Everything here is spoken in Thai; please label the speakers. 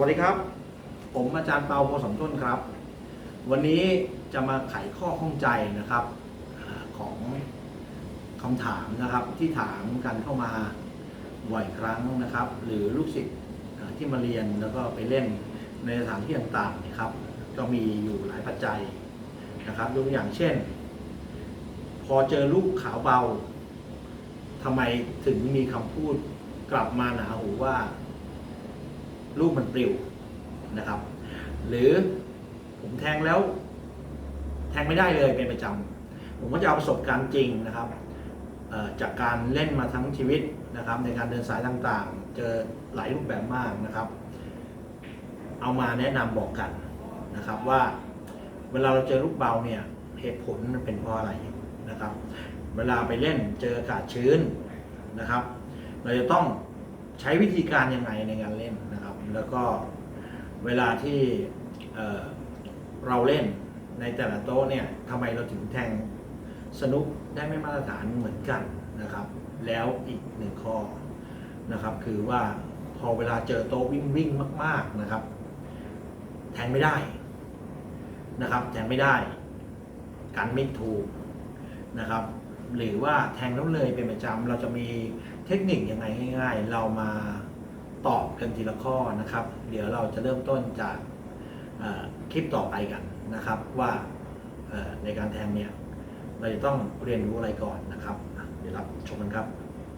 Speaker 1: วัสดีครับ ผมอาจารย์เปาโพสมต้นครับ วันนี้จะมาไขข้อข้องใจนะครับของคำถามนะครับที่ถามกันเข้ามาบ่อยครั้งนะครับ หรือลูกศิษย์ที่มาเรียนแล้วก็ไปเล่นในสถานที่ต่างๆนะครับ ก็มีอยู่หลายปัจจัยนะครับยกตัวอย่างเช่น พอเจอลูกขาวเบาทำไมถึงมีคำพูดกลับมาหนาหูว่า ลูกมันปลิวนะครับ หรือผมแทงแล้ว แทงไม่ได้เลยเป็นประจำผมก็จะเอาประสบการณ์จริงนะครับจากการเล่นมาทั้งชีวิตนะครับ ในการเดินสายต่างๆ เจอหลายรูปแบบมากนะครับ เอามาแนะนำบอกกันนะครับว่าเวลาเราเจอลูกเบาเนี่ยเหตุผลมันเป็นเพราะอะไรนะครับ เวลาไปเล่นเจออากาศชื้นนะครับ เราจะต้องใช้วิธีการยังไงในการเล่นนะ แล้วก็เวลาที่เเราเล่นในแต่ละโต๊ะเนี่ยทำไมเราถึงแทงสนุกได้ไม่มาตรฐานเหมือนกันนะครับ แล้วอีกหนึ่งข้อนะครับ คือว่าพอเวลาเจอโต๊ะวิ่งวิ่งมาก ๆนะครับ แทงไม่ได้นะครับ แทงไม่ได้ กันไม่ถูกนะครับ หรือว่าแทงแล้วเลยเป็นประจำเราจะมีเทคนิคยังไงง่าย ๆ เรามา ตอบกันทีละข้อนะครับ เดี๋ยวเราจะเริ่มต้นจากคลิปต่อไปกันนะครับ ว่าในการแทงเนี่ยเราจะต้องเรียนรู้อะไรก่อนนะครับ เดี๋ยวรับชมกันครับ